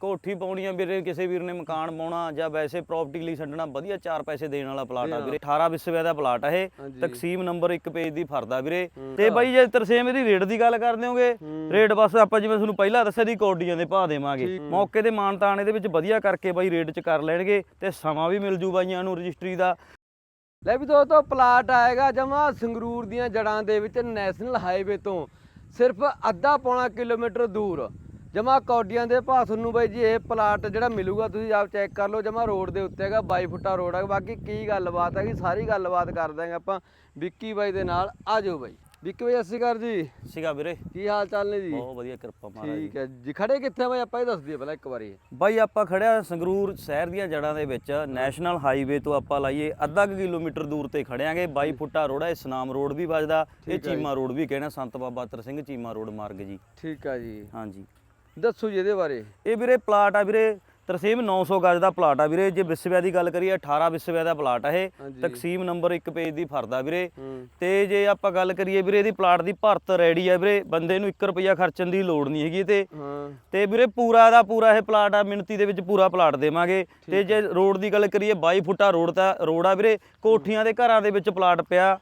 ਕੋਠੀ ਪਾਉਣੀ ਆ ਵੀਰੇ ਕਿਸੇ ਵੀਰ ਨੇ ਮਕਾਨ ਪਾਉਣਾ ਜਾਂ ਵੈਸੇ ਪ੍ਰਾਪਰਟੀ ਲਈ ਛੱਡਣਾ ਵਧੀਆ ਚਾਰ ਪੈਸੇ ਦੇਣ ਵਾਲਾ ਪਲਾਟ ਆ ਵੀਰੇ। 18 ਵਿਸਵੇ ਦਾ ਪਲਾਟ ਆ ਇਹ। ਤਕਸੀਮ ਨੰਬਰ 1 ਪੇਜ ਦੀ ਫਰਦਾ ਵੀਰੇ। ਤੇ ਬਾਈ ਜੇ ਤਰਸੇਮ ਇਹਦੀ ਰੇਟ ਦੀ ਗੱਲ ਕਰਦੇ ਹੋਗੇ ਰੇਟ ਬਸ ਆਪਾਂ ਜਿਵੇਂ ਤੁਹਾਨੂੰ ਪਹਿਲਾਂ ਦੱਸਿਆ ਦੀ ਕੌਡੀਆਂ ਦੇ ਭਾਅ ਦੇਵਾਂਗੇ। ਮੌਕੇ ਤੇ ਮਾਨਤਾਨ ਇਹਦੇ ਵਿੱਚ ਵਧੀਆ ਕਰਕੇ ਬਾਈ ਰੇਟ 'ਚ ਕਰ ਲੈਣਗੇ ਤੇ ਸਮਾਂ ਵੀ ਮਿਲ ਜੂ ਬਾਈਆਂ ਨੂੰ ਰਜਿਸਟਰੀ ਦਾ। ਲੈ ਵੀ ਦੋਸਤੋ ਪਲਾਟ ਆਏਗਾ ਜਮਾ ਸੰਗਰੂਰ ਦੀਆਂ ਜੜਾਂ ਦੇ ਵਿੱਚ ਨੈਸ਼ਨਲ ਹਾਈਵੇ ਤੋਂ। ਸਿਰਫ ਅੱਧਾ ਪੌਣਾ ਕਿਲੋਮੀਟਰ ਦੂਰ। ਜਮਾ ਕੌਡੀਆਂ ਦੇ ਭਾਅ ਤੁਹਾਨੂੰ ਬਾਈ ਜੀ ਇਹ ਪਲਾਟ ਜਿਹੜਾ ਮਿਲੂਗਾ ਤੁਸੀਂ ਆਪ ਚੈੱਕ ਕਰ ਲਓ ਜਮਾ ਰੋਡ ਦੇ ਉੱਤੇ ਹੈਗਾ 22 ਫੁੱਟਾ ਰੋਡ ਹੈ ਬਾਕੀ ਕੀ ਗੱਲਬਾਤ ਹੈਗੀ ਸਾਰੀ ਗੱਲਬਾਤ ਕਰ ਦਾਂਗੇ ਆਪਾਂ ਵਿੱਕੀ ਬਾਈ ਦੇ ਨਾਲ। ਆ ਜਾਓ ਬਾਈ। ਵਿੱਕੀ ਬਾਈ ਸ਼੍ਰੀ ਅਕਾਲ ਜੀ। ਸੀਗਾ ਵੀਰੇ। ਕੀ ਹਾਲ ਚਾਲ ਨੇ ਜੀ? ਬਹੁਤ ਵਧੀਆ ਕਿਰਪਾ ਮਹਾਰਾਜ ਠੀਕ ਹੈ ਜੀ। ਖੜੇ ਕਿੱਥੇ ਬਾਈ? ਆਪਾਂ ਇਹ ਦੱਸ ਦਈਏ ਪਹਿਲਾਂ ਇੱਕ ਵਾਰੀ। ਬਾਈ ਆਪਾਂ ਖੜਿਆ ਸੰਗਰੂਰ ਸ਼ਹਿਰ ਦੀਆਂ ਜੜ੍ਹਾਂ ਦੇ ਵਿੱਚ। ਨੈਸ਼ਨਲ ਹਾਈਵੇ ਤੋਂ ਆਪਾਂ ਲਾਈਏ ਅੱਧਾ ਕੁ ਕਿਲੋਮੀਟਰ ਦੂਰ ਤੇ ਖੜਿਆਂਗੇ 22 ਫੁੱਟਾ ਰੋਡ ਹੈ ਇਹ ਸਨਾਮ ਰੋਡ ਵੀ ਵੱਜਦਾ। ਇਹ ਚੀਮਾ ਰੋਡ ਵੀ ਕਹਿਣਾ ਸੰਤ ਬਾਬਾ ਤਰ ਸਿੰਘ ਚੀਮਾ ਰੋਡ ਮਾਰਗ ਜੀ। ਠੀਕ ਆ ਜੀ। ਹਾਂਜੀ। ਦੱਸੋ ਜੀ ਇਹਦੇ ਬਾਰੇ। ਇਹ ਵੀਰੇ ਪਲਾਟ ਆ ਵੀਰੇ ਤਰਸੇਮ 900 ਗਜ ਦਾ ਪਲਾਟ ਆ ਵੀਰੇ। ਜੇ ਵਿਸਵਿਆ ਦੀ ਗੱਲ ਕਰੀਏ 18 ਵਿਸਵਿਆ ਦਾ ਪਲਾਟ ਆ ਇਹ। ਤਕਸੀਮ ਨੰਬਰ 1 ਪੇਜ ਦੀ ਫਰਦਾ ਵੀਰੇ। ਤੇ ਜੇ ਆਪਾਂ ਗੱਲ ਕਰੀਏ ਵੀਰੇ ਇਹਦੀ ਪਲਾਟ ਦੀ ਭਰਤ ਰੈਡੀ ਆ ਵੀਰੇ। ਬੰਦੇ ਨੂੰ 1 ਰੁਪਿਆ ਖਰਚਣ ਦੀ ਲੋੜ ਨਹੀਂ ਹੈਗੀ ਤੇ। ਤੇ ਵੀਰੇ ਪੂਰਾ ਦਾ ਪੂਰਾ ਇਹ ਪਲਾਟ ਆ ਮਿਣਤੀ ਦੇ ਵਿੱਚ ਪੂਰਾ ਪਲਾਟ ਦੇਵਾਂਗੇ। ਤੇ ਜੇ ਰੋਡ ਦੀ ਗੱਲ ਕਰੀਏ 22 ਫੁੱਟਾ ਰੋਡ ਦਾ ਰੋਡ ਆ ਵੀਰੇ। ਕੋਠੀਆਂ ਦੇ ਘਰਾਂ ਦੇ ਵਿੱਚ ਪਲਾਟ ਪਿਆ।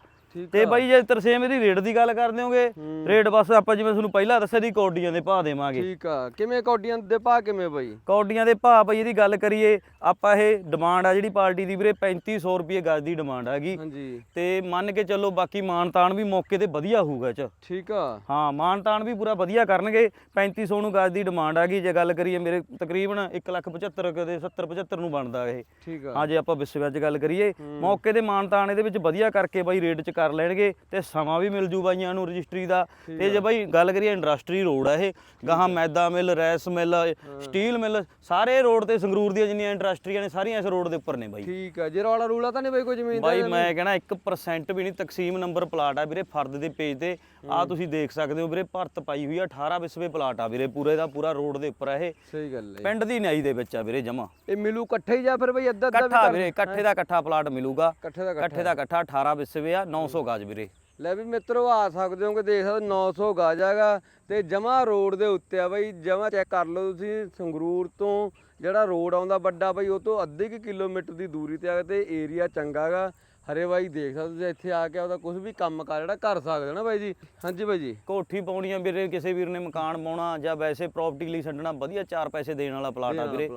ਤੇ ਬਾਈ ਜੇ ਤਰਸੇਮ ਇਹਦੀ ਰੇਟ ਦੀ ਗੱਲ ਕਰਦੇ ਹੋਗੇ। ਰੇਟ ਬਸ ਆਪਾਂ ਜਿਵੇਂ ਤੁਹਾਨੂੰ ਪਹਿਲਾਂ ਦੱਸਿਆ ਦੀ ਕੌਡੀਆਂ ਦੇ ਭਾਅ ਦੇਵਾਂਗੇ। ਠੀਕ ਆ। ਕਿਵੇਂ ਕੌਡੀਆਂ ਦੇ ਭਾਅ ਕਿਵੇਂ ਬਾਈ? ਕੌਡੀਆਂ ਦੇ ਭਾਅ ਬਈ ਇਹਦੀ ਗੱਲ ਕਰੀਏ ਆਪਾਂ ਇਹ ਡਿਮਾਂਡ ਆ ਜਿਹੜੀ ਪਾਰਟੀ ਦੀ ਵੀਰੇ 3500 ਰੁਪਏ ਗਜ ਦੀ ਡਿਮਾਂਡ ਹੈਗੀ। ਹਾਂਜੀ। ਤੇ ਮੰਨ ਕੇ ਚੱਲੋ ਬਾਕੀ ਮਾਨਤਾਨ ਵੀ ਮੌਕੇ ਤੇ ਵਧੀਆ ਹੋਊਗਾ ਚ। ਠੀਕ ਆ। ਹਾਂ ਮਾਨਤਾਨ ਵੀ ਪੂਰਾ ਵਧੀਆ ਕਰਨਗੇ 3500 ਨੂੰ ਗਜ ਦੀ ਡਿਮਾਂਡ ਹੈਗੀ। ਜੇ ਗੱਲ ਕਰੀਏ ਮੇਰੇ ਤਕਰੀਬਨ 1,75 ਕਦੇ 70 75 ਨੂੰ ਬਣਦਾ ਇਹ। ਠੀਕ ਆ। ਹਾਂ ਜੇ ਆਪਾਂ ਵਿਸਵੇ ਗੱਲ ਕਰੀਏ ਮੌਕੇ ਤੇ ਮਾਨਤਾਨ ਇਹਦੇ ਵਿੱਚ ਵਧੀਆ ਕਰਕੇ ਬਾਈ ਰੇਟ 'ਚ ਕਰ ਲੈਣਗੇ ਤੇ ਸਮਾਂ ਵੀ ਮਿਲ ਜੂ ਬਾਈਆਂ ਨੂੰ ਰਜਿਸਟਰੀ ਦਾ। ਤੇ ਜੇ ਬਾਈ ਗੱਲ ਕਰੀਏ ਇੰਡਸਟਰੀ ਰੋਡ ਆ ਇਹ ਗਾਹਾਂ ਮੈਦਾ ਮਿਲ ਰੈਸ ਮਿਲ ਸਟੀਲ ਮਿਲ ਸਾਰੇ ਰੋਡ ਤੇ ਸੰਗਰੂਰ ਦੀਆਂ ਜਿੰਨੀਆਂ ਇੰਡਸਟਰੀਆਂ ਨੇ ਸਾਰੀਆਂ ਇਸ ਰੋਡ ਦੇ ਉੱਪਰ ਨੇ ਬਾਈ। ਠੀਕ ਆ ਜੇ ਰੌਲਾ ਰੂਲਾ ਤਾਂ ਨਹੀਂ ਬਾਈ ਕੋਈ ਜ਼ਮੀਨ ਦਾ ਬਾਈ ਮੈਂ ਕਹਿਣਾ 1% ਵੀ ਨਹੀਂ ਤਕਸੀਮ ਨੰਬਰ ਪਲਾਟ ਆ ਵੀਰੇ ਫਰਦ ਦੇ ਪੇਜ ਤੇ। ਆ ਤੁਸੀਂ ਦੇਖ ਸਕਦੇ ਹੋ ਵੀਰੇ ਭਰਤ ਪਾਈ ਹੋਈ ਆ 18 ਵਿਸਵੇ ਪਲਾਟ ਆ ਵੀਰੇ ਪੂਰੇ ਦਾ ਪੂਰਾ ਰੋਡ ਦੇ ਉੱਪਰ ਆ ਇਹ। ਸਹੀ ਗੱਲ ਹੈ। ਪਿੰਡ ਦੀ ਨਿਆਈ ਦੇ ਵਿੱਚ ਆ ਵੀਰੇ ਜਮਾ। ਇਹ ਮਿਲੂ ਇਕੱਠੇ ਹੀ ਜਾਂ ਫਿਰ ਬਾਈ ਅੱਧਾ ਅੱਧਾ ਇਕੱਠਾ ਕਰ- ਵੀਰੇ ਇਕੱਠੇ ਦਾ ਇਕੱਠਾ ਪਲਾਟ ਮਿਲੂਗਾ। ਇਕੱਠੇ ਦਾ ਇਕੱਠੇ। ਦਾ ਇਕੱਠਾ 18 ਵਿਸਵੇ ਆ 900 ਗਜ ਵੀਰੇ। ਲੈ ਵੀ ਮਿੱਤਰੋ, ਆ ਸਕਦੇ ਹੋ ਕਿ ਦੇਖ ਸਕਦੇ ਹੋ 900 ਗਾਜ ਹੈਗਾ ਤੇ ਜਮਾ ਰੋਡ ਦੇ ਉੱਤੇ ਆ ਬਈ ਜਮਾ ਚੈੱਕ ਕਰ ਲਓ ਤੁਸੀਂ, ਸੰਗਰੂਰ ਤੋਂ ਜਿਹੜਾ ਰੋਡ ਆਉਂਦਾ ਵੱਡਾ ਬਈ, ਉਹ ਤੋਂ ਅੱਧੇ ਕਿ ਕਿਲੋਮੀਟਰ ਦੀ ਦੂਰੀ ਤੇ ਆ ਤੇ ਏਰੀਆ ਚੰਗਾ ਗਾ ਹਰੇ ਬਾਈ ਦੇਖ ਸਕਦੇ ਤੁਸੀਂ ਇੱਥੇ ਆ ਕੇ ਉਹਦਾ ਕੁਝ ਵੀ ਕੰਮ ਕਰ ਜਿਹੜਾ ਕਰ ਸਕਦੇ ਹੋ ਨਾ ਬਾਈ ਜੀ। ਹਾਂਜੀ ਬਾਈ ਜੀ। ਕੋਠੀ ਪਾਉਣੀ ਆ ਵੀਰੇ ਕਿਸੇ ਵੀਰ ਨੇ ਮਕਾਨ ਪਾਉਣਾ ਜਾਂ ਵੈਸੇ ਪ੍ਰਾਪਰਟੀ ਲਈ ਛੱਡਣਾ ਵਧੀਆ ਚਾਰ ਪੈਸੇ ਦੇਣ ਵਾਲਾ ਪਲਾਟ ਆ ਵੀਰੇ।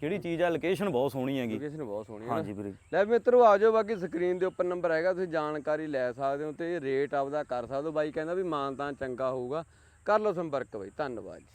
ਜਿਹੜੀ ਚੀਜ਼ ਆ ਲੋਕੇਸ਼ਨ ਬਹੁਤ ਸੋਹਣੀ ਹੈਗੀ। ਲੋਕੇਸ਼ਨ ਬਹੁਤ ਸੋਹਣੀ ਹੈ ਹਾਂਜੀ ਵੀਰੇ। ਲੈ ਮਿੱਤਰੋ ਆ ਜਾਓ ਬਾਕੀ ਸਕਰੀਨ ਦੇ ਉੱਪਰ ਨੰਬਰ ਹੈਗਾ ਤੁਸੀਂ ਜਾਣਕਾਰੀ ਲੈ ਸਕਦੇ ਹੋ ਤੇ ਰੇਟ ਆਪਦਾ ਕਰ ਸਕਦੇ ਹੋ। ਬਾਈ ਕਹਿੰਦਾ ਵੀ ਮਾਨਤਾਨ ਚੰਗਾ ਹੋਊਗਾ। ਕਰ ਲਓ ਸੰਪਰਕ ਬਾਈ ਧੰਨਵਾਦ ਜੀ।